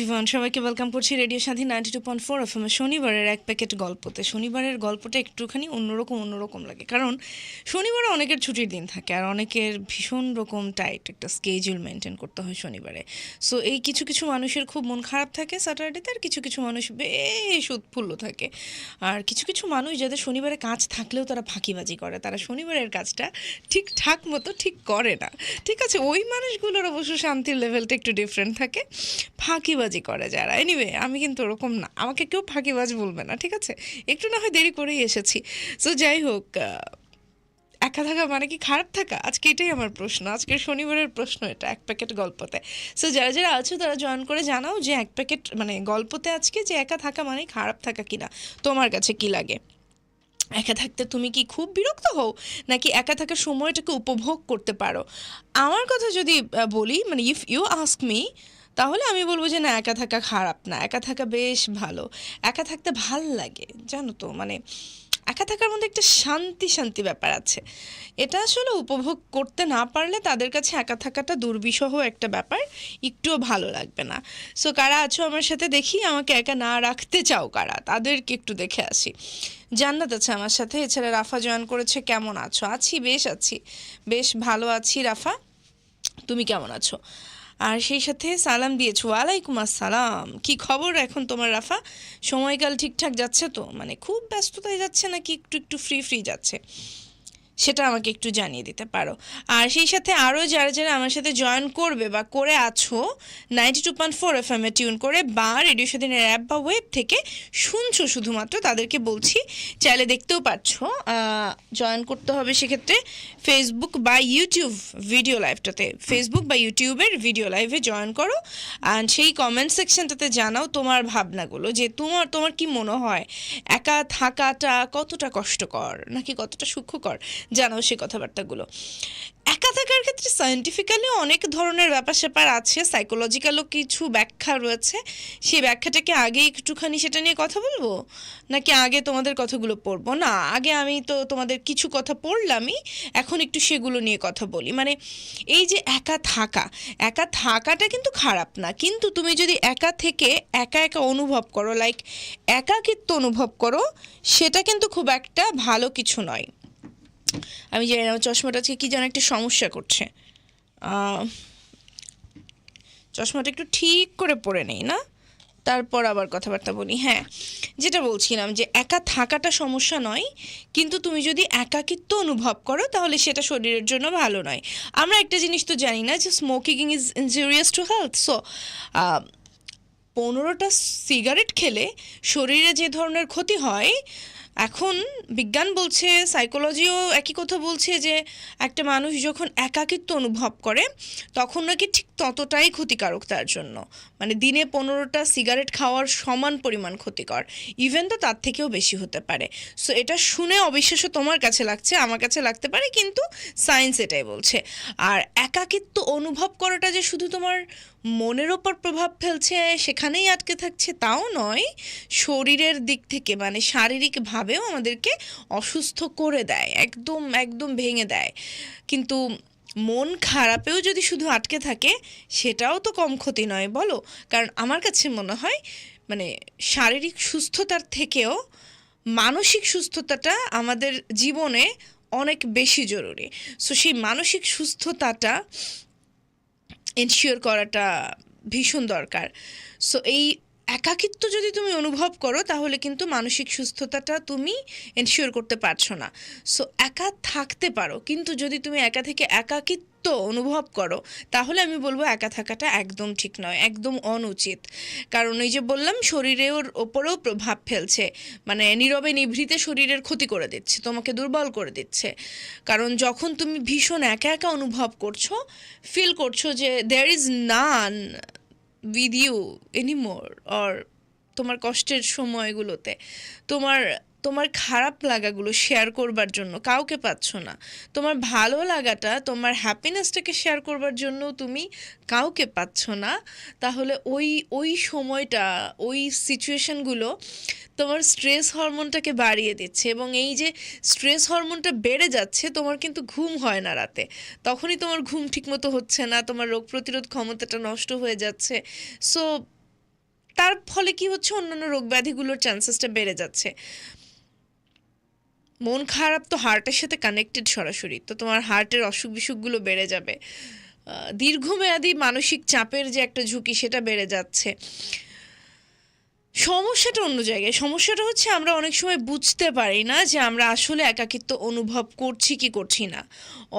Everyone সবাইকে welcome করছি radio Swadhin ninety two point four F শনিবারের এক প্যাকেট গল্পতে। শনিবারের গল্পটা একটুখানি অন্যরকম অন্যরকম লাগে। কারণ শনিবারে অনেকের ছুটির দিন থাকে আর অনেকের ভীষণ রকম টাইট একটা স্কেজুল মেনটেন করতে হয় শনিবারে। সো এই কিছু কিছু মানুষের খুব মন খারাপ থাকে স্যাটারডেতে আর কিছু কিছু মানুষ বেশ উৎফুল্ল থাকে। আর কিছু কিছু মানুষ যাদের শনিবারে কাজ থাকলেও তারা ফাঁকিবাজি করে। তারা শনিবারের কাজটা ঠিকঠাক মতো ঠিক করে না। ঠিক আছে, ওই মানুষগুলোর অবশ্য শান্তির লেভেলটা একটু ডিফারেন্ট থাকে। ফাঁকিবাজি করে যারা। এনিওয়ে আমি কিন্তু ওরকম না। আমাকে কেউ ফাঁকিবাজ বলবে না, ঠিক আছে? একটু না হয় দেরি করেই এসেছি। সো যাই হোক একা থাকা মানে কি খারাপ থাকা? আজকে এটাই আমার প্রশ্ন। আজকের শনিবারের প্রশ্ন এটা, এক প্যাকেট গল্পতে। সো যারা যারা আছো, তারা জয়েন করে জানাও যে এক প্যাকেট মানে গল্পতে আজকে যে একা থাকা মানে খারাপ থাকা কিনা। তোমার কাছে কি লাগে? একা থাকতে তুমি কি খুব বিরক্ত হও? নাকি একা থাকার সময়টাকে উপভোগ করতে পারো? আমার কথা যদি বলি মানে ইফ ইউ আস্ক মি তাহলে আমি বলব যে না, একা থাকা খারাপ না। একা থাকা বেশ ভালো। একা থাকতে ভালো লাগে, জানো তো? মানে একা থাকার মধ্যে একটা শান্তি শান্তি ব্যাপার আছে। এটা আসলে উপভোগ করতে না পারলে তাদের কাছে একা থাকাটা দুর্বিষহ একটা ব্যাপার, একটুও ভালো লাগবে না। সো কারা আছো আমার সাথে দেখি, আমাকে একা না রাখতে চাও কারা? তাদেরকে একটু দেখে আসি। জান্নাত আছে আমার সাথে, এছাড়া রাফা জয়েন করেছে, কেমন আছো? আছি, বেশ আছি। বেশ ভালো আছি রাফা। তুমি কেমন আছো? আর সেই সাথে সালাম দিয়েছ। ওয়ালাইকুম আসসালাম। কি খবর এখন তোমার রাফা? সময়কাল ঠিকঠাক যাচ্ছে তো? মানে খুব ব্যস্ততায় যাচ্ছে নাকি একটু একটু ফ্রি ফ্রি যাচ্ছে? সেটা আমাকে একটু জানিয়ে দিতে পারো। আর সেই সাথে আরও যারা যারা আমার সাথে জয়েন করবে বা করে আছো ninety two point four F M এ টিউন করে বা রেডিও স্বাধীনের অ্যাপ বা ওয়েব থেকে শুনছো শুধুমাত্র, তাদেরকে বলছি, চাইলে দেখতেও পাচ্ছ জয়েন করতে হবে সেক্ষেত্রে ফেসবুক বা ইউটিউব ভিডিও লাইভটাতে ফেসবুক বা ইউটিউবের ভিডিও লাইভে জয়েন করো আর সেই কমেন্ট সেকশনটাতে জানাও তোমার ভাবনাগুলো যে তোমার তোমার কি মনে হয়? একা থাকাটা কতটা কষ্টকর? নাকি কতটা সুখকর? জানাও সেই কথাবার্তাগুলো। একা থাকার ক্ষেত্রে সায়েন্টিফিক্যালি অনেক ধরনের ব্যাপার স্যাপার আছে সাইকোলজিক্যালও কিছু ব্যাখ্যা রয়েছে। সেই ব্যাখ্যাটাকে আগে একটুখানি সেটা নিয়ে কথা বলব? নাকি আগে তোমাদের কথাগুলো পড়ব? না, আগে আমি তো তোমাদের কিছু কথা পড়লামই, এখন একটু সেগুলো নিয়ে কথা বলি। মানে এই যে একা থাকা, একা থাকাটা কিন্তু খারাপ না। কিন্তু তুমি যদি একা থেকে একা একা অনুভব করো লাইক একাকিত্ব অনুভব করো, সেটা কিন্তু খুব একটা ভালো কিছু নয়। আমি জানি না চশমাটা আজকে কী যেন একটা সমস্যা করছে। চশমাটা একটু ঠিক করে পরে নেই না? তারপর আবার কথাবার্তা বলি হ্যাঁ। যেটা বলছিলাম যে একা থাকাটা সমস্যা নয়, কিন্তু তুমি যদি একাকিত্ব অনুভব করো, তাহলে সেটা শরীরের জন্য ভালো নয়। আমরা একটা জিনিস তো জানি না যে smoking is injurious to health so পনেরোটা সিগারেট খেলে শরীরে যে ধরনের ক্ষতি হয় এখন বিজ্ঞান বলছে সাইকোলজিও একই কথা বলছে যে একটা মানুষ যখন একাকিত্ব অনুভব করে, তখন নাকি ঠিক ততটাই ক্ষতিকারক তার জন্য। মানে দিনে পনেরোটা সিগারেট খাওয়ার সমান পরিমাণ ক্ষতিকর। ইভেন তো তার থেকেও বেশি হতে পারে। সো এটা শুনে অবিশ্বাস্য তোমার কাছে লাগছে, আমার কাছে লাগতে পারে, কিন্তু সায়েন্স এটাই বলছে। আর একাকিত্ব অনুভব করাটা যে শুধু তোমার মনের ওপর প্রভাব ফেলছে, সেখানেই আটকে থাকছে, তাও নয়, শরীরের দিক থেকে মানে শারীরিকভাবেও আমাদেরকে অসুস্থ করে দেয়, একদম একদম ভেঙে দেয়। কিন্তু মন খারাপেও যদি শুধু আটকে থাকে, সেটাও তো কম ক্ষতি নয়, বলো। কারণ আমার কাছে মনে হয় মানে শারীরিক সুস্থতার থেকেও মানসিক সুস্থতাটা আমাদের জীবনে অনেক বেশি জরুরি। সো সেই মানসিক সুস্থতাটা এনশিওর করাটা ভীষণ দরকার। সো এই একাকিত্ব যদি তুমি অনুভব করো, তাহলে কিন্তু মানসিক সুস্থতাটা তুমি এনশিওর করতে পারছ না। সো একা থাকতে পারো, কিন্তু যদি তুমি একা থেকে একাকিত্ব অনুভব করো, তাহলে আমি বলব একা থাকাটা একদম ঠিক নয়, একদম অনুচিত। কারণ এই যে বললাম, শরীরের ওপরেও প্রভাব ফেলছে মানে নীরবে নিভৃতে শরীরের ক্ষতি করে দিচ্ছে, তোমাকে দুর্বল করে দিচ্ছে। কারণ যখন তুমি ভীষণ একা একা অনুভব করছ ফিল করছ যে there is none with you anymore or তোমার কষ্টের সময়গুলোতে? তোমার তোমার খারাপ লাগাগুলো শেয়ার করবার জন্য, কাউকে পাচ্ছ না। তোমার ভালো লাগাটা, তোমার হ্যাপিনেসটাকে শেয়ার করবার জন্য তুমি কাউকে পাচ্ছ না। তাহলে ওই ওই সময়টা, ওই সিচুয়েশনগুলো তোমার স্ট্রেস হরমোনটাকে বাড়িয়ে দিচ্ছে এবং এই যে স্ট্রেস হরমোনটা বেড়ে যাচ্ছে, তোমার কিন্তু ঘুম হয় না রাতে। তখনই তোমার ঘুম ঠিকমতো হচ্ছে না, তোমার রোগ প্রতিরোধ ক্ষমতাটা নষ্ট হয়ে যাচ্ছে। সো তার ফলে কি হচ্ছে? অন্যান্য রোগ ব্যাধিগুলোর চান্সেসটা বেড়ে যাচ্ছে। মন খারাপ তো হার্টের সাথে কানেক্টেড সরাসরি, তো তোমার হার্টের অসুখ বিসুখগুলো বেড়ে যাবে। দীর্ঘমেয়াদী মানসিক চাপের যে একটা ঝুঁকি সেটা বেড়ে যাচ্ছে। সমস্যাটা অন্য জায়গায়, সমস্যাটা হচ্ছে আমরা অনেক সময় বুঝতে পারি না যে আমরা আসলে একাকিত্ব অনুভব করছি কি করছি না।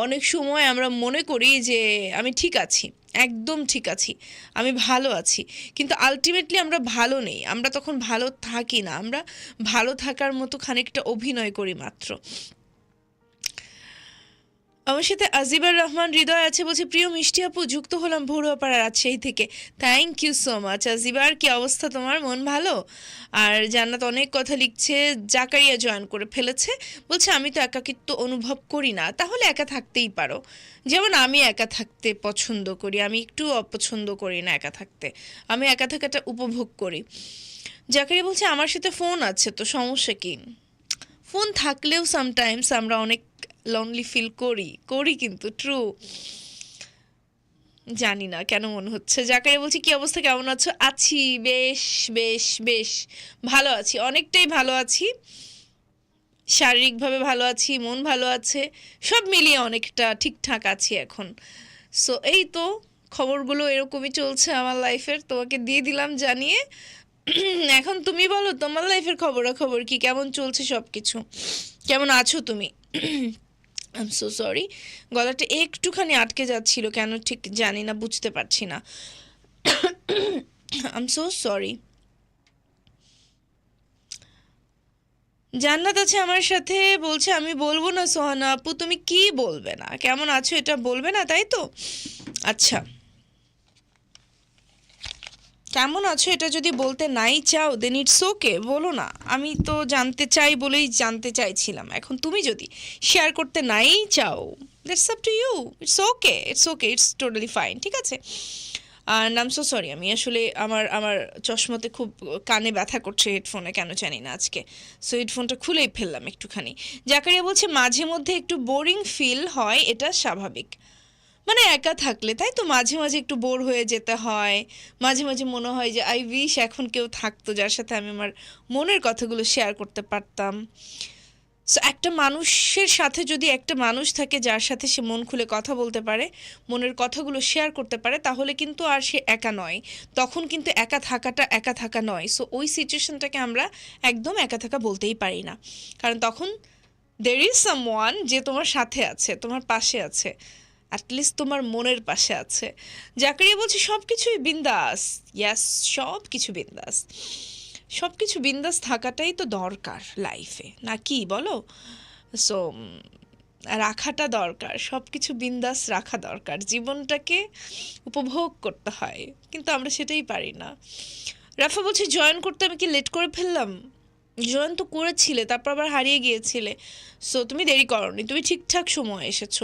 অনেক সময় আমরা মনে করি যে আমি ঠিক আছি। একদম ঠিক আছি। আমি ভালো আছি। কিন্তু আলটিমেটলি আমরা ভালো নেই। আমরা তখন ভালো থাকি না। আমরা ভালো থাকার মতো খানিকটা অভিনয় করি মাত্র। আমার সাথে আজিবার রহমান হৃদয় আছে বলছে, প্রিয় মিষ্টি আপু, যুক্ত হলাম ভোরুয়াপাড়া রাজশাহী থেকে। Thank you so much Ajibar. কি অবস্থা তোমার? মন ভালো? আর জান্নাত অনেক কথা লিখছে, জাকারিয়া জয়েন করে ফেলেছে। বলছে, আমি তো একাকিত্ব অনুভব করি না, তাহলে একা থাকতেই পারো। যেমন আমি একা থাকতে পছন্দ করি, আমি একটু অপছন্দ করি না একা থাকতে। আমি একা থাকাটা উপভোগ করি। জাকারিয়া বলছে, আমার সাথে ফোন আছে, তো সমস্যা কি? ফোন থাকলেও সামটাইমস আমরা অনেক লনলি ফিল করি করি কিন্তু ট্রু জানি না কেন মনে হচ্ছে। জাকারে বলছি, কি অবস্থা? কেমন আছো? আছি, বেশ বেশ বেশ, ভালো আছি, অনেকটাই ভালো আছি। শারীরিকভাবে ভালো আছি, মন ভালো আছে, সব মিলিয়ে অনেকটা ঠিকঠাক আছি এখন। সো এই তো খবরগুলো এরকমই চলছে আমার লাইফের তোমাকে দিয়ে দিলাম জানিয়ে। এখন তুমি বলো, তোমার লাইফের খবরাখবর কি? কেমন চলছে সব কিছু কেমন আছো তুমি? আই এম সো সরি গলাটা একটুখানি আটকে যাচ্ছিল, কেন ঠিক জানি না, বুঝতে পারছি না। আম সো সরি জান্নাত আছে আমার সাথে, বলছে আমি বলব না সোহানা আপু, তুমি কি বলবে না? কেমন আছো এটা বলবে না, তাই তো? আচ্ছা। কেমন আছো? এটা যদি বলতে নাই চাও দেন ইটস ওকে বলো না। আমি তো জানতে চাই বলেই জানতে চাইছিলাম। এখন তুমি যদি শেয়ার করতে নাই চাও that's up to you it's okay it's okay it's totally fine ঠিক আছে? আর নাম সো সরি আমি আসলে আমার আমার চশমাতে খুব কানে ব্যথা করছে হেডফোনে কেন জানি না আজকে। সো হেডফোনটা খুলেই ফেললাম একটুখানি। জাকারিয়া বলছে, মাঝে মধ্যে একটু বোরিং ফিল হয়, এটা স্বাভাবিক। মানে একা থাকলে, তাই তো? মাঝে মাঝে একটু বোর হয়ে যেতে হয়। মাঝে মাঝে মনে হয় যে, আই উইশ এখন কেউ থাকতো যার সাথে আমি আমার মনের কথাগুলো শেয়ার করতে পারতাম। সো একটা মানুষের সাথে যদি একটা মানুষ থাকে যার সাথে সে মন খুলে কথা বলতে পারে, মনের কথাগুলো শেয়ার করতে পারে, তাহলে কিন্তু আর সে একা নয়। তখন কিন্তু একা থাকাটা একা থাকা নয়। সো ওই সিচুয়েশনটাকে আমরা একদম একা থাকা বলতেই পারি না। কারণ তখন দের ইজ সাম ওয়ান যে তোমার সাথে আছে, তোমার পাশে আছে। অ্যাটলিস্ট তোমার মনের পাশে আছে। জাকারিয়া বলছে সব কিছুই বিন্দাস। ইয়াস সব কিছু বিন্দাস। সব কিছু বিন্দাস থাকাটাই তো দরকার লাইফে না কি, বলো? সো রাখাটা দরকার। সব কিছু বিন্দাস রাখা দরকার। জীবনটাকে উপভোগ করতে হয়। কিন্তু আমরা সেটাই পারি না। রাফা বলছে জয়েন করতে আমি কি লেট করে ফেললাম? জয়েন তো করেছিলে, তারপর আবার হারিয়ে গিয়েছিলে। সো তুমি দেরি করনি, তুমি ঠিকঠাক সময় এসেছ।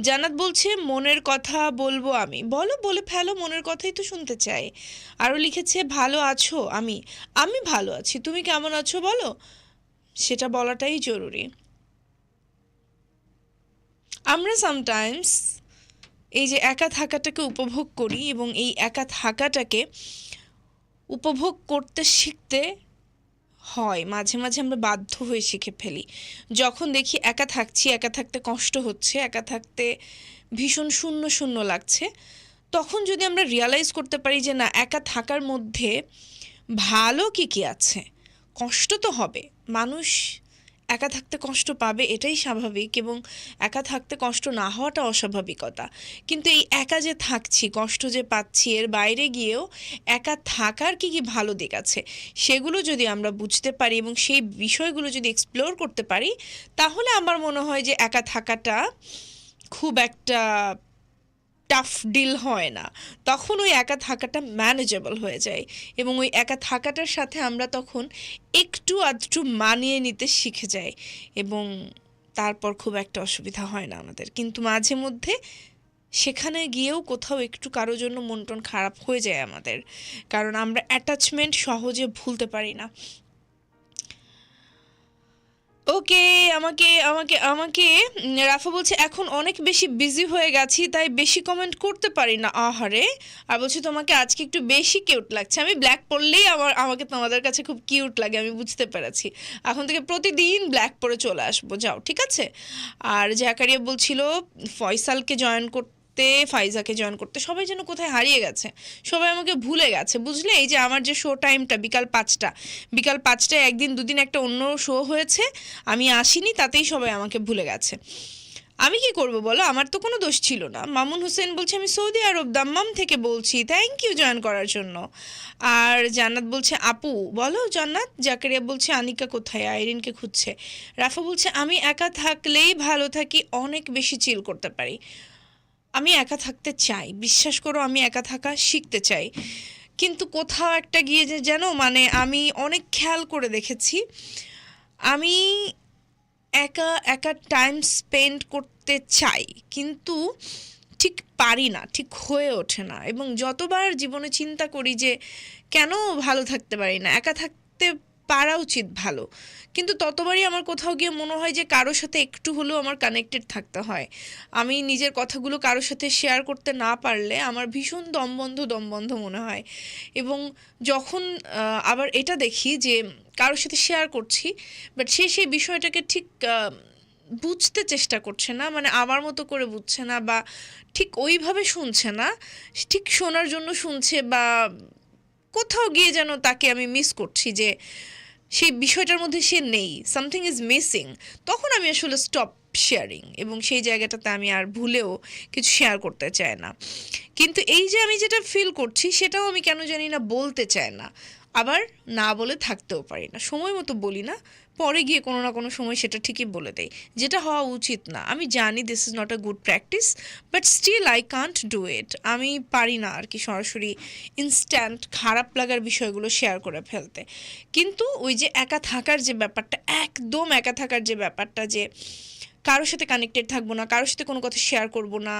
জানাত বলছে, মনের কথা বলব আমি। বলো, বলে ফেলো, মনের কথাই তো শুনতে চাই আরও লিখেছে, ভালো আছো আমি। আমি ভালো আছি, তুমি কেমন আছো বলো? সেটা বলাটাই জরুরি। আমরা সামটাইমস এই যে একা থাকাটাকে উপভোগ করি এবং এই একা থাকাটাকে উপভোগ করতে শিখতে হয়, মাঝে মাঝে আমরা বাধ্য হয়ে শিখে ফেলি। যখন দেখি একা থাকছি, একা থাকতে কষ্ট হচ্ছে, একা থাকতে ভীষণ শূন্য শূন্য লাগছে, তখন যদি আমরা রিয়ালাইজ করতে পারি যে না, একা থাকার মধ্যে ভালো কী কী আছে? কষ্ট তো হবে। মানুষ একা থাকতে কষ্ট পাবে এটাই স্বাভাবিক এবং একা থাকতে কষ্ট না হওয়াটা অস্বাভাবিকতা। কিন্তু এই একা যে থাকছি, কষ্ট যে পাচ্ছি, এর বাইরে গিয়েও একা থাকার কি কি ভালো দিক আছে, সেগুলো যদি আমরা বুঝতে পারি এবং সেই বিষয়গুলো যদি এক্সপ্লোর করতে পারি, তাহলে আমার মনে হয় যে একা থাকাটা খুব একটা টাফ ডিল হয় না। তখন ওই একা থাকাটা ম্যানেজেবল হয়ে যায় এবং ওই একা থাকাটার সাথে আমরা তখন একটু আধটু মানিয়ে নিতে শিখে যাই এবং তারপর খুব একটা অসুবিধা হয় না আমাদের। কিন্তু মাঝে মধ্যে সেখানে গিয়েও কোথাও একটু কারোর জন্য মন টন খারাপ হয়ে যায় আমাদের। কারণ আমরা অ্যাটাচমেন্ট সহজে ভুলতে পারি না। ওকে, আমাকে আমাকে আমাকে। রাফা বলছে, এখন অনেক বেশি বিজি হয়ে গেছি, তাই বেশি কমেন্ট করতে পারি না। আহারে, আর বলছে, তোমাকে আজকে একটু বেশি কিউট লাগছে। আমি ব্ল্যাক পরলেই আমার, আমাকে তোমাদের কাছে খুব কিউট লাগে, আমি বুঝতে পেরেছি। এখন থেকে প্রতিদিন ব্ল্যাক পরে চলে আসব, যাও, ঠিক আছে? আর জাকারিয়া বলছিল, ফয়সালকে জয়েন করতে ফাইজাকে জয়েন করতে, সবাই যেন কোথায় হারিয়ে গেছে, সবাই আমাকে ভুলে গেছে, বুঝলে? এই যে আমার যে শো টাইমটা বিকাল পাঁচটা, বিকাল পাঁচটায় একদিন দুদিন একটা অন্য শো হয়েছে, আমি আসিনি, তাতেই সবাই আমাকে ভুলে গেছে। আমি কি করব বলো? আমার তো কোনো দোষ ছিল না। মামুন হোসেন বলছে, আমি সৌদি আরব দাম্মাম থেকে বলছি থ্যাংক ইউ জয়েন করার জন্য। আর জান্নাত বলছে, আপু, বলো জান্নাত? জাকারিয়া বলছে, আনিকা কোথায়? আইরিনকে খুঁজছে। রাফা বলছে, আমি একা থাকলেই ভালো থাকি, অনেক বেশি চিল করতে পারি। আমি একা থাকতে চাই। বিশ্বাস করো, আমি একা থাকা শিখতে চাই। কিন্তু কোথাও একটা গিয়ে যে যেন মানে আমি অনেক খেয়াল করে দেখেছি, আমি একা একা টাইম স্পেন্ড করতে চাই, কিন্তু ঠিক পারি না, ঠিক হয়ে ওঠে না। এবং যতবার জীবনে চিন্তা করি যে কেন ভালো থাকতে পারি না, একা থাকতে পারা উচিত ভালো। কিন্তু ততবারই আমার কোথাও গিয়ে মনে হয় যে কারোর সাথে একটু হলেও আমার কানেক্টেড থাকতে হয়। আমি নিজের কথাগুলো কারোর সাথে শেয়ার করতে না পারলে আমার ভীষণ দমবন্ধ দমবন্ধ মনে হয়। এবং যখন আবার এটা দেখি যে কারোর সাথে শেয়ার করছি বাট সে সেই বিষয়টাকে ঠিক বুঝতে চেষ্টা করছে না মানে আমার মতো করে বুঝছে না বা ঠিক ওইভাবে শুনছে না, ঠিক শোনার জন্য শুনছে বা কোথাও গিয়ে যেন তাকে আমি মিস করছি যে সেই বিষয়টার মধ্যে সে নেই সামথিং ইজ মিসিং তখন আমি আসলে স্টপ শেয়ারিং এবং সেই জায়গাটাতে আমি আর ভুলেও কিছু শেয়ার করতে চাই না। কিন্তু এই যে আমি যেটা ফিল করছি, সেটাও আমি কেন জানি না বলতে চাই না। আবার না বলে থাকতেও পারি না। সময় মতো বলি না পরে গিয়ে কোনো না কোনো সময় সেটা ঠিকই বলে দেয়। যেটা হওয়া উচিত না। আমি জানি this is not a good practice but still I can't do it আমি পারি না আর কি সরাসরি ইনস্ট্যান্ট খারাপ লাগার বিষয়গুলো শেয়ার করে ফেলতে। কিন্তু ওই যে একা থাকার যে ব্যাপারটা, একদম একা থাকার যে ব্যাপারটা যে কারোর সাথে কানেক্টেড থাকব না, কারোর সাথে কোনো কথা শেয়ার করব না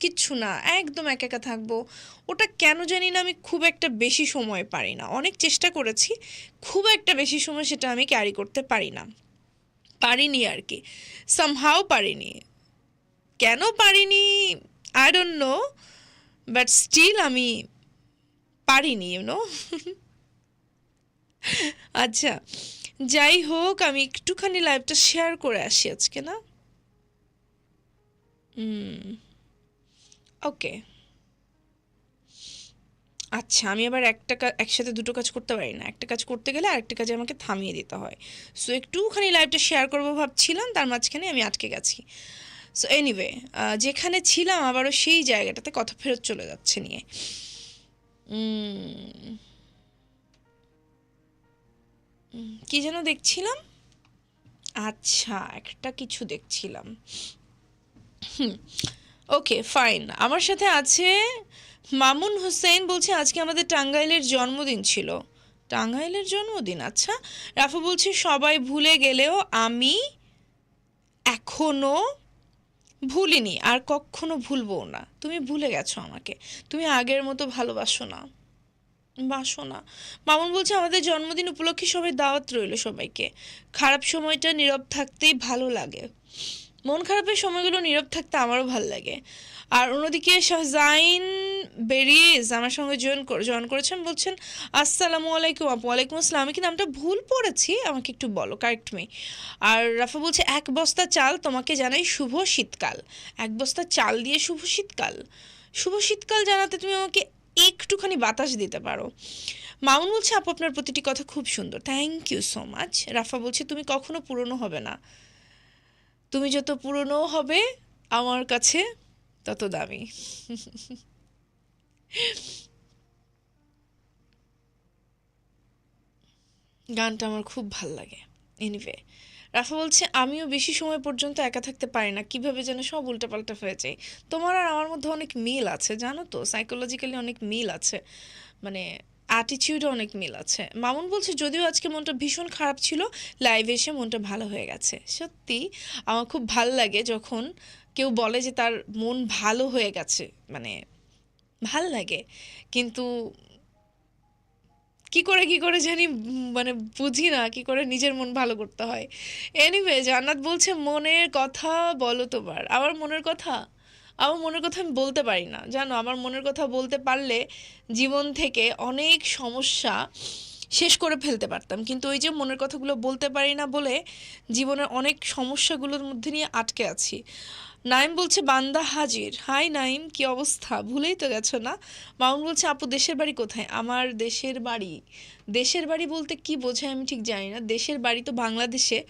কিচ্ছু না, একদম একা একা থাকব। ওটা কেন জানি না আমি খুব একটা বেশি সময় পারি না। অনেক চেষ্টা করেছি, খুব একটা বেশি সময় সেটা আমি ক্যারি করতে পারি না। পারিনি আর কি। সামহাও পারিনি। কেন পারিনি? I don't know but still আমি পারিনি ইউনো আচ্ছা যাই হোক, আমি একটুখানি লাইভটা শেয়ার করে আসি আজকে, না? ওকে আচ্ছা আমি আবার একটা কাজ একসাথে দুটো কাজ করতে পারি না। একটা কাজ করতে গেলে আরেকটা কাজে আমাকে থামিয়ে দিতে হয়। সো একটুখানি লাইভটা শেয়ার করব ভাবছিলাম, তার মাঝখানে আমি আটকে গেছি। সো এনিওয়ে যেখানে ছিলাম আবারও সেই জায়গাটাতে কথা ফেরত চলে যাচ্ছে নিয়ে। কি যেন দেখছিলাম? আচ্ছা একটা কিছু দেখছিলাম। ওকে ফাইন আমার সাথে আছে মামুন হোসেন বলছে আজকে আমাদের টাঙ্গাইলের জন্মদিন ছিল। টাঙ্গাইলের জন্মদিন? আচ্ছা। রাফা বলছে, সবাই ভুলে গেলেও আমি এখনও ভুলিনি, আর কখনো ভুলবো না। তুমি ভুলে গেছো আমাকে। তুমি আগের মতো ভালোবাসো না। বাসো না। মামুন বলছে, আমাদের জন্মদিন উপলক্ষে সবাই দাওয়াত রইল সবাইকে। খারাপ সময়টা নীরব থাকতেই ভালো লাগে। মন খারাপের সময়গুলো নীরব থাকতে আমারও ভালো লাগে। আর অন্যদিকে শাহজাইন বেরিয়েজ আমার সঙ্গে জয়েন জয়েন করেছেন, বলছেন, আসসালামু আলাইকুম আপু, ওয়ালাইকুম আসসালাম। আমি কি নামটা ভুল পড়েছি? আমাকে একটু বলো কারেক্ট মি আর রাফা বলছে, এক বস্তা চাল তোমাকে জানাই শুভ শীতকাল। এক বস্তা চাল দিয়ে শুভ শীতকাল। শুভ শীতকাল জানাতে তুমি আমাকে একটুখানি বাতাস দিতে পারো। মামুন বলছে, আপু, আপনার প্রতিটি কথা খুব সুন্দর। Thank you so much Rafa বলছে, তুমি কখনো পুরনো হবে না। তুমি যত পুরনো হবে, আমার কাছে তত দামি। গানটা আমার খুব ভালো লাগে। এনিওয়ে রাফা বলছে, আমিও বেশি সময় পর্যন্ত একা থাকতে পারি না। কীভাবে যেন সব উল্টাপাল্টা হয়ে যায়। তোমার আর আমার মধ্যে অনেক মিল আছে, জানো তো? সাইকোলজিক্যালি অনেক মিল আছে। মানে অ্যাটিটিউডে অনেক মিল আছে। মামুন বলছে, যদিও আজকে মনটা ভীষণ খারাপ ছিল লাইভে এসে মনটা ভালো হয়ে গেছে। সত্যি, আমার খুব ভালো লাগে যখন কেউ বলে যে তার মন ভালো হয়ে গেছে মানে ভালো লাগে। কিন্তু কি করে কি করে জানি মানে বুঝি না, কি করে নিজের মন ভালো করতে হয়। এনিওয়ে জান্নাত বলছে, মনের কথা বলো তোমার। আমার মনের কথা? আমার মনের কথা আমি বলতে পারি না। জানো, আমার মনের কথা বলতে পারলে জীবন থেকে অনেক সমস্যা শেষ করে ফেলতে পারতাম। কিন্তু ওই যে মনের কথাগুলো বলতে পারি না বলে জীবনের অনেক সমস্যাগুলোর মধ্যে নিয়ে আটকে আছি। নাইম বলছে, বান্দা হাজির। হাই নাইম, কি অবস্থা? ভুলেই তো গেছো না? মামুন বলছে, আপু, দেশের বাড়ি কোথায়? আমার দেশের বাড়ি। দেশের বাড়ি বলতে কি বোঝায় আমি ঠিক জানি না। দেশের বাড়ি তো বাংলাদেশে।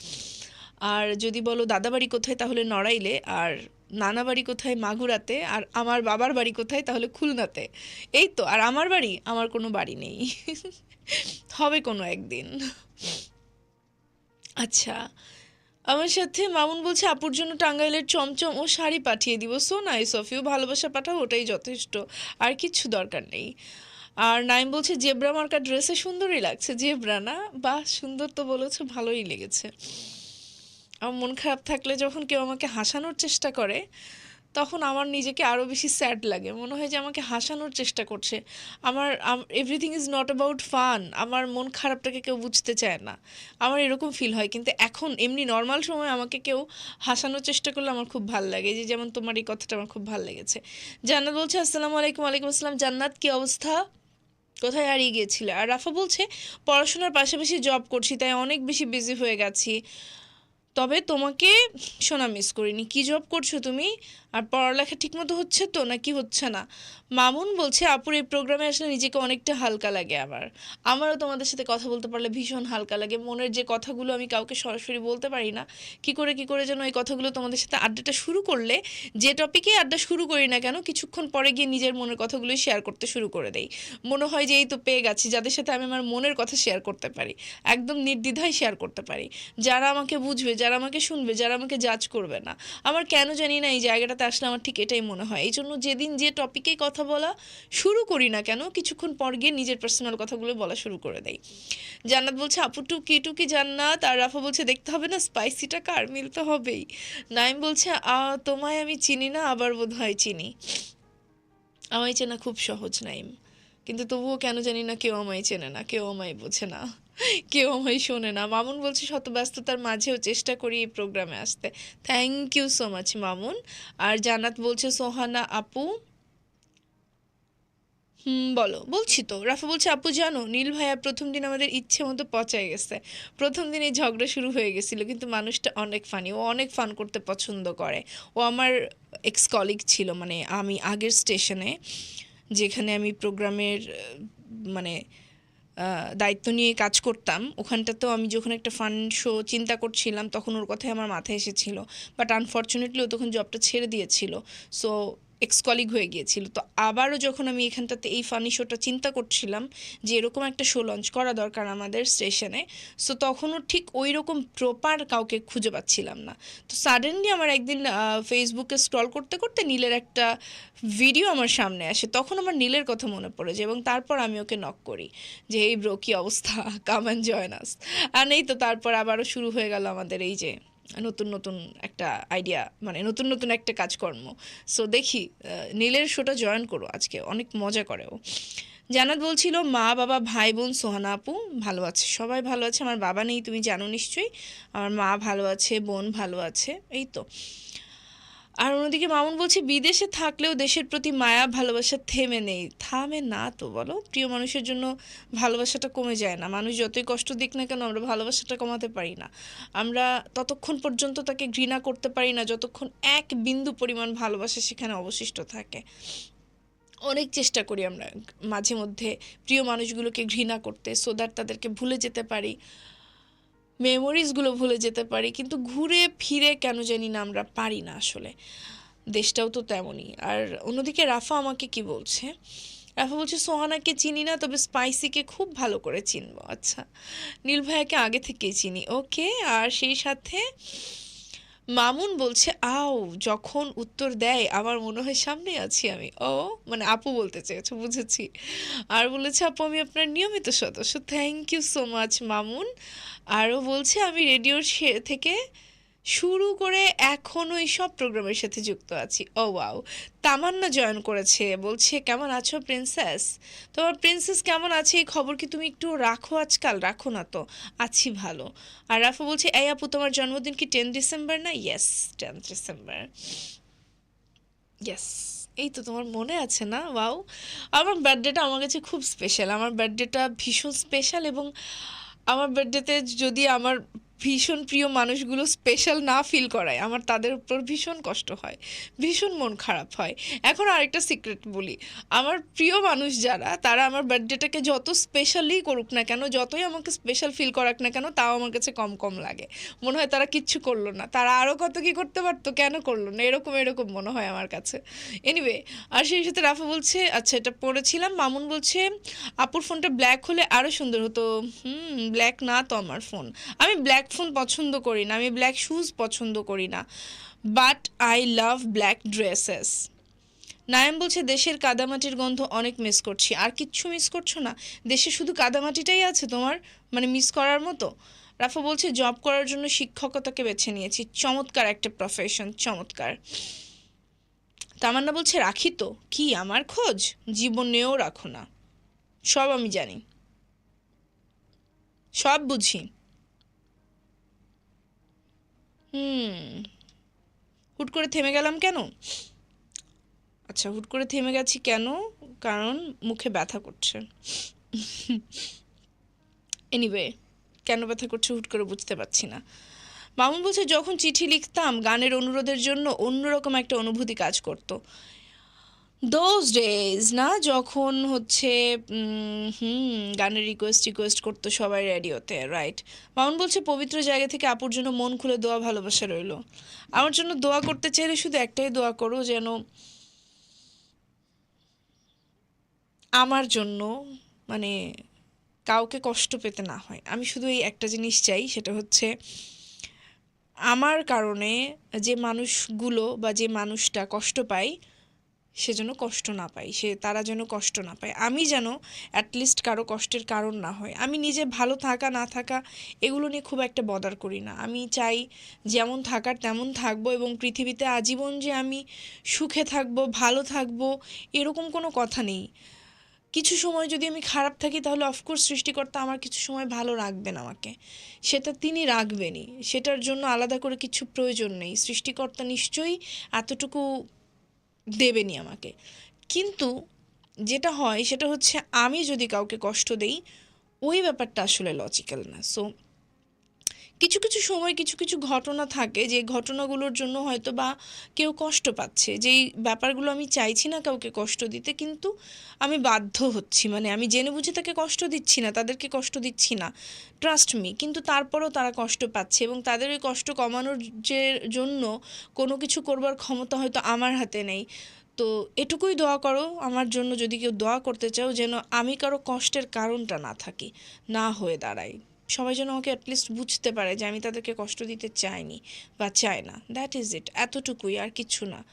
আর যদি বলো, দাদা বাড়ি কোথায়? তাহলে নড়াইলে। আর নানা বাড়ি কোথায় মাগুরাতে আর আমার বাবার বাড়ি কোথায় তাহলে খুলনাতে। এই তো, আর আমার বাড়ি, আমার কোনো বাড়ি নেই। হবে কোনো একদিন। আচ্ছা আমার সাথে মামুন বলছে, আপুর জন্য টাঙ্গাইলের চমচম ও শাড়ি পাঠিয়ে দিব। সো নাইস অফ ইউ, ভালোবাসা পাঠাও, ওটাই যথেষ্ট। আর কিচ্ছু দরকার নেই। আর নাইম বলছে, জেব্রা মার্কা ড্রেসে সুন্দরই লাগছে। জেব্রা না? বাহ, সুন্দর তো বলেছ, ভালোই লেগেছে। আমার মন খারাপ থাকলে যখন কেউ আমাকে হাসানোর চেষ্টা করে, তখন আমার নিজেকে আরও বেশি স্যাড লাগে। মনে হয় যে আমাকে হাসানোর চেষ্টা করছে। আমার everything is not about fun আমার মন খারাপটাকে কেউ বুঝতে চায় না। আমার এরকম ফিল হয়। কিন্তু এখন এমনি নর্মাল সময় আমাকে কেউ হাসানোর চেষ্টা করলে আমার খুব ভালো লাগে। যে যেমন তোমার এই কথাটা আমার খুব ভালো লেগেছে। জান্নাত বলছে, আসসালামু আলাইকুম, ওয়ালাইকুম আসসালাম। জান্নাত, কী অবস্থা? কোথায় হারিয়ে গিয়েছিলে? আর রাফা বলছে, পড়াশোনার পাশাপাশি জব করছি, তাই অনেক বেশি বিজি হয়ে গেছি। তবে তোমাকে, শোনা মিস করিনি। কি জব করছ তুমি? আর পড়ালেখা ঠিকমতো হচ্ছে তো, নাকি হচ্ছে না? মামুন বলছে, আপুর এই প্রোগ্রামে আসলে নিজেকে অনেকটা হালকা লাগে আমার আমারও তোমাদের সাথে কথা বলতে পারলে ভীষণ হালকা লাগে। মনের যে কথাগুলো আমি কাউকে সরাসরি বলতে পারি না, কি করে কি করে যেন এই কথাগুলো তোমাদের সাথে আড্ডাটা শুরু করলে, যে টপিকেই আড্ডা শুরু করি না কেন, কিছুক্ষণ পরে গিয়ে নিজের মনের কথাগুলোই শেয়ার করতে শুরু করে দেই। মনে হয় যে এই তো পেয়ে গেছি, যাদের সাথে আমি আমার মনের কথা শেয়ার করতে পারি, একদম নির্দ্বিধায় শেয়ার করতে পারি। যারা আমাকে বুঝবে যারা আমাকে শুনবে যারা আমাকে জাজ করবে না। আমার কেন জানি না এই জায়গাটাতে আসলে আমার ঠিক এটাই মনে হয়। এই জন্য যেদিন যে টপিকে কথা বলা শুরু করি না কেন কিছুক্ষণ পর গিয়ে নিজের পার্সোনাল কথাগুলো বলা শুরু করে দেয় জান্নাত বলছে আপু টুকি টুকি জান্নাত। আর রাফা বলছে দেখতে হবে না স্পাইসিটা কার? মিলতে হবেই। নাইম বলছে "আ, তোমায় আমি চিনি না আবার বোধ হয় চিনি। আমায় চেনা খুব সহজ নাইম কিন্তু তবুও কেন জানি না কেউ আমায় চেনে না কেউ আমায় বোঝে না। কেউ আমায় শোনে না। মামুন বলছে, শত ব্যস্ততার মাঝেও চেষ্টা করি এই প্রোগ্রামে আসতে। Thank you so much Mamun. আর জানাত বলছে, সোহানা আপু। হুম, বলো। বলছি তো। রাফা বলছে, আপু, জানো, নীল ভাইয়া প্রথম দিন আমাদের ইচ্ছে মতো পচায় গেছে। প্রথম দিনে ঝগড়া শুরু হয়ে গেছিল, কিন্তু মানুষটা অনেক ফানি ও অনেক ফান করতে পছন্দ করে। ও আমার এক্স কলিগ ছিল মানে আমি আগের স্টেশনে যেখানে আমি প্রোগ্রামের মানে দায়িত্ব নিয়ে কাজ করতাম। ওখানটাতেও আমি যখন একটা ফান্ড শো চিন্তা করছিলাম, তখন ওর কথাই আমার মাথায় এসেছিল। বাট আনফর্চুনেটলি ও তখন জবটা ছেড়ে দিয়েছিল। সো এক্স কলিগ হয়ে গিয়েছিল। তো আবারও যখন আমি এখানটাতে এই ফানি শোটা চিন্তা করছিলাম যে এরকম একটা শো লঞ্চ করা দরকার আমাদের স্টেশনে সো তখনও ঠিক ওই রকম প্রপার কাউকে খুঁজে পাচ্ছিলাম না। তো সাডেনলি আমার একদিন ফেসবুকে স্ক্রল করতে করতে নীলের একটা ভিডিও আমার সামনে আসে। তখন আমার নীলের কথা মনে পড়ে যায় এবং তারপর আমি ওকে নক করি যে, এই ব্রো কী অবস্থা? কামান জয়নাস আর নেই তো তারপর আবারও শুরু হয়ে গেল আমাদের এই যে নতুন নতুন একটা আইডিয়া মানে নতুন নতুন একটা কাজকর্ম। সো দেখি নীলের শোটা জয়েন করো আজকে, অনেক মজা করে ও। জানাত বলছিল, মা, বাবা, ভাই, বোন, সোহানা আপু, ভালো আছে, সবাই ভালো আছে, আমার বাবা নেই, তুমি জানো নিশ্চয়ই, আমার মা ভালো আছে, বোন ভালো আছে। এই তো। আর অন্যদিকে মামুন বলছে, বিদেশে থাকলেও দেশের প্রতি মায়া, ভালোবাসা থেমে নেই। থামে না তো, বলো? প্রিয় মানুষের জন্য ভালোবাসাটা কমে যায় না। মানুষ যতই কষ্ট দিক না কেন, আমরা ভালোবাসাটা কমাতে পারি না। আমরা ততক্ষণ পর্যন্ত তাকে ঘৃণা করতে পারি না, যতক্ষণ এক বিন্দু পরিমাণ ভালোবাসা সেখানে অবশিষ্ট থাকে। অনেক চেষ্টা করি আমরা মাঝে মধ্যে প্রিয় মানুষগুলোকে ঘৃণা করতে সো দ্যাট তাদেরকে ভুলে যেতে পারি। মেমোরিজগুলো ভুলে যেতে পারি, কিন্তু ঘুরে ফিরে কেন জানি না আমরা পারি না আসলে। দেশটাও তো তেমনই। আর অন্যদিকে রাফা আমাকে কি বলছে? রাফা বলছে, সোহানাকে চিনি না, তবে স্পাইসিকে খুব ভালো করে চিনবো। আচ্ছা নীল ভাইয়াকে আগে থেকেই চিনি। ওকে, আর সেই সাথে মামুন বলছে, আও, যখন উত্তর দেয়, আমার মনে হয় সামনে আছি আমি। ও মানে আপু বলতে চেয়েছো, বুঝেছি। আর বলেছে, আপু, আমি আপনার নিয়মিত সদস্য। Thank you so much Mamun. আরও বলছে, আমি রেডিওর থেকে শুরু করে এখনও সব প্রোগ্রামের সাথে যুক্ত আছি। ও, ওয়াও। তামান্না জয়েন করেছে, বলছে, কেমন আছো প্রিন্সেস? তোমার প্রিন্সেস কেমন আছে? এই খবর কি তুমি একটু রাখো আজকাল? রাখো না তো। আছি ভালো। আর রাফা বলছে, এই আপু, তোমার জন্মদিন কি টেন ডিসেম্বর না? Yes ten December. ইয়েস এই তো তোমার মনে আছে না? ওয়াও। আমার বার্থডেটা আমার কাছে খুব স্পেশাল। আমার বার্থডেটা ভীষণ স্পেশাল এবং আমার বার্থডেতে যদি আমার ভীষণ প্রিয় মানুষগুলো স্পেশাল না ফিল করায়। আমার তাদের উপর ভীষণ কষ্ট হয়, ভীষণ মন খারাপ হয়। এখন আরেকটা সিক্রেট বলি। আমার প্রিয় মানুষ যারা, তারা আমার বার্থডেটাকে যত স্পেশালি করুক না কেন, যতই আমাকে স্পেশাল ফিল করাক না কেন, তাও আমার কাছে কম কম লাগে। মনে হয় তারা কিচ্ছু করল না। তারা আরও কত কি করতে পারতো, কেন করল না? এরকম এরকম মনে হয় আমার কাছে। এনিওয়ে আর সেই সাথে রাফা বলছে আচ্ছা এটা পড়েছিলাম। মামুন বলছে, আপুর ফোনটা ব্ল্যাক হলে আরও সুন্দর হতো। হুম ব্ল্যাক না তো আমার ফোন আমি ব্ল্যাক ফোন পছন্দ করি না, আমি ব্ল্যাক শুজ পছন্দ করি না but I love black dresses Nayam বলছে, দেশের কাদামাটির গন্ধ অনেক মিস করছি, আর কিচ্ছু মিস করছ না, দেশে শুধু কাদামাটিটাই আছে তোমার মানে মিস করার মতো? রাফা বলছে জব করার জন্য শিক্ষকতাকে বেছে নিয়েছি, চমৎকার একটা প্রফেশন চমৎকার। তামান্না বলছে, রাখি তো, কি আমার খোঁজ? জীবনেও রাখো না। সব আমি জানি। সব বুঝি। হুম। হুট করে থেমে গেলাম কেন? আচ্ছা হুট করে থেমে গেছি কেন? কারণ মুখে ব্যথা করছে। এনিওয়ে কেন ব্যথা করছে হুট করে বুঝতে পারছি না। মামুন বলছে, যখন চিঠি লিখতাম, গানের অনুরোধের জন্য অন্যরকম একটা অনুভূতি কাজ করতো। দোজ ডেজ না? যখন হচ্ছে হুম, গানের রিকোয়েস্ট রিকোয়েস্ট করতো সবাই রেডিওতে রাইট মামুন বলছে, পবিত্র জায়গা থেকে আপুর জন্য মন খুলে দোয়া, ভালোবাসা রইল। আমার জন্য দোয়া করতে চাইলে শুধু একটাই দোয়া করো, যেন আমার জন্য মানে কাউকে কষ্ট পেতে না হয়। আমি শুধু এই একটা জিনিস চাই, সেটা হচ্ছে, আমার কারণে যে মানুষগুলো বা যে মানুষটা কষ্ট পায় সে যেন কষ্ট না পায়, সে, তারা যেন কষ্ট না পায়। আমি যেন অ্যাটলিস্ট কারও কষ্টের কারণ না হয়। আমি নিজে ভালো থাকা, না থাকা এগুলো নিয়ে খুব একটা বদার করি না। আমি চাই যেমন থাকার তেমন থাকব এবং পৃথিবীতে আজীবন যে আমি সুখে থাকব, ভালো থাকব, এরকম কোনো কথা নেই। কিছু সময় যদি আমি খারাপ থাকি তাহলে অফকোর্স সৃষ্টিকর্তা আমার কিছু সময় ভালো রাখবেন আমাকে। সেটা তিনি রাখবেনই। সেটার জন্য আলাদা করে কিছু প্রয়োজন নেই। সৃষ্টিকর্তা নিশ্চয়ই এতটুকু দেবেনই আমাকে। কিন্তু যেটা হয় সেটা হচ্ছে আমি যদি কাউকে কষ্ট দেই, ওই ব্যাপারটা আসলে লজিক্যাল না। সো কিছু কিছু সময় কিছু কিছু ঘটনা থাকে যে ঘটনাগুলোর জন্য হয়তো বা কেউ কষ্ট পাচ্ছে। যেই ব্যাপারগুলো আমি চাইছি না কাউকে কষ্ট দিতে, কিন্তু আমি বাধ্য হচ্ছি। মানে আমি জেনে বুঝে তাকে কষ্ট দিচ্ছি না, তাদেরকে কষ্ট দিচ্ছি না। ট্রাস্ট মি কিন্তু তারপরেও তারা কষ্ট পাচ্ছে এবং তাদের ওই কষ্ট কমানোর যে জন্য কোনো কিছু করবার ক্ষমতা হয়তো আমার হাতে নেই। তো এটুকুই দোয়া করো আমার জন্য, যদি কেউ দোয়া করতে চাও যেন আমি কারও কষ্টের কারণটা না থাকি, না হয়ে দাঁড়াই। সবাই যেন আমাকে অ্যাটলিস্ট বুঝতে পারে যে আমি তাদেরকে কষ্ট দিতে চাইনি বা চাই না। দ্যাট ইজ ইট এতটুকুই, আর কিছু না।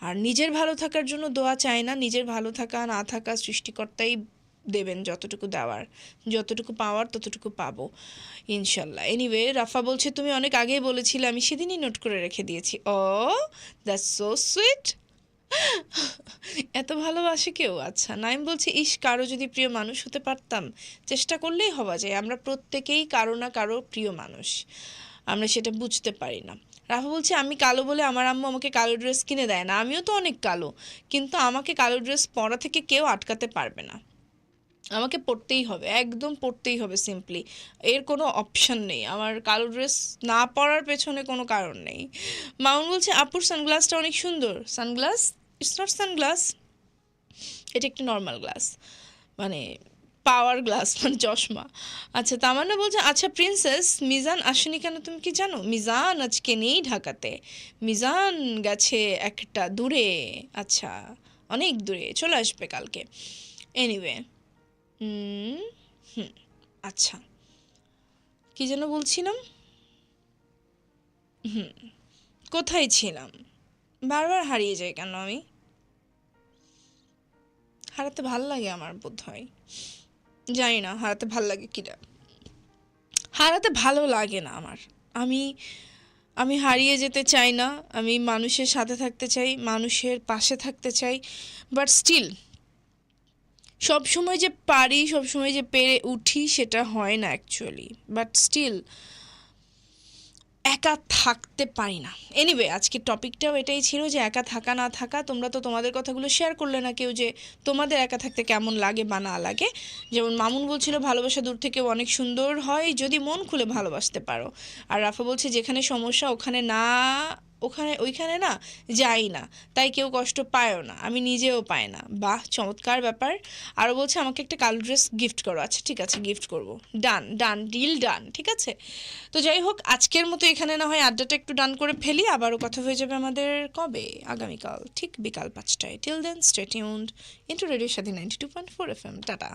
আর নিজের ভালো থাকার জন্য দোয়া চায় না, নিজের ভালো থাকা, না থাকা সৃষ্টিকর্তাই দেবেন যতটুকু দেওয়ার। যতটুকু পাওয়ার, ততটুকু পাবো, ইনশাল্লাহ। এনিওয়ে রাফা বলছে, তুমি অনেক আগেই বলেছিলে, আমি সেদিনই নোট করে রেখে দিয়েছি। ও দ্যাটস সো সুইট এত ভালোবাসে কেউ? আচ্ছা নাইম বলছে, ইস, কারও যদি প্রিয় মানুষ হতে পারতাম, চেষ্টা করলেই হওয়া যায়। আমরা প্রত্যেকেই কারও না কারও প্রিয় মানুষ। আমরা সেটা বুঝতে পারি না। রাফা বলছে, আমি কালো বলে আমার আম্মু আমাকে কালো ড্রেস কিনে দেয় না। আমিও তো অনেক কালো, কিন্তু আমাকে কালো ড্রেস পরা থেকে কেউ আটকাতে পারবে না। আমাকে পরতেই হবে, একদম পরতেই হবে সিম্পলি এর কোনো অপশন নেই। আমার কালো ড্রেস না পরার পেছনে কোনো কারণ নেই। মামুন বলছে, আপুর সানগ্লাসটা অনেক সুন্দর। সানগ্লাস ইটস নট সানগ্লাস এটা একটি নর্মাল গ্লাস মানে পাওয়ার গ্লাস মানে চশমা। আচ্ছা তামান্না বলছে আচ্ছা প্রিন্সেস মিজান আসেনি কেন তুমি কি জানো? মিজান আজকে নেই ঢাকাতে। মিজান গেছে একটা দূরে। আচ্ছা অনেক দূরে, চলে আসবে কালকে। এনিওয়ে হুম আচ্ছা। কি যেন বলছিলাম? হুম, কোথায় ছিলাম? বারবার হারিয়ে যাই কেন আমি? হারাতে ভালো লাগে আমার বোধ হয় জানি না, হারাতে ভালো লাগে কিনা। হারাতে ভালো লাগে না আমার। আমি আমি হারিয়ে যেতে চাই না, আমি মানুষের সাথে থাকতে চাই, মানুষের পাশে থাকতে চাই বাট স্টিল সব সময় যে পারি সব সময় যে পেরে উঠি সেটা হয় না অ্যাকচুয়ালি বাট স্টিল একা থাকতে পারি না। এনিওয়ে আজকের টপিকটাও এটাই ছিল যে একা থাকা না থাকা, তোমরা তো তোমাদের কথাগুলো শেয়ার করলে না কেউ যে তোমাদের একা থাকতে কেমন লাগে বা না লাগে। যেমন মামুন বলছিল, ভালোবাসা দূর থেকেও অনেক সুন্দর হয় যদি মন খুলে ভালোবাসতে পারো। আর রাফা বলছে, যেখানে সমস্যা ওখানে না ওখানে, ওইখানে না যাই না। তাই কেউ কষ্ট পায়ও না, আমি নিজেও পাই না। বাহ, চমৎকার ব্যাপার। আরও বলছে, আমাকে একটা কালো ড্রেস গিফট করো। আচ্ছা ঠিক আছে গিফট করব। ডান ডান ডিল ডান ঠিক আছে? তো যাই হোক, আজকের মতো এখানে না হয় আড্ডাটা একটু ডান করে ফেলি। আবারও কথা হয়ে যাবে আমাদের কবে? আগামীকাল, ঠিক বিকাল পাঁচটায়। Till then stay tuned into radio সাথে ninety two point four F M tata.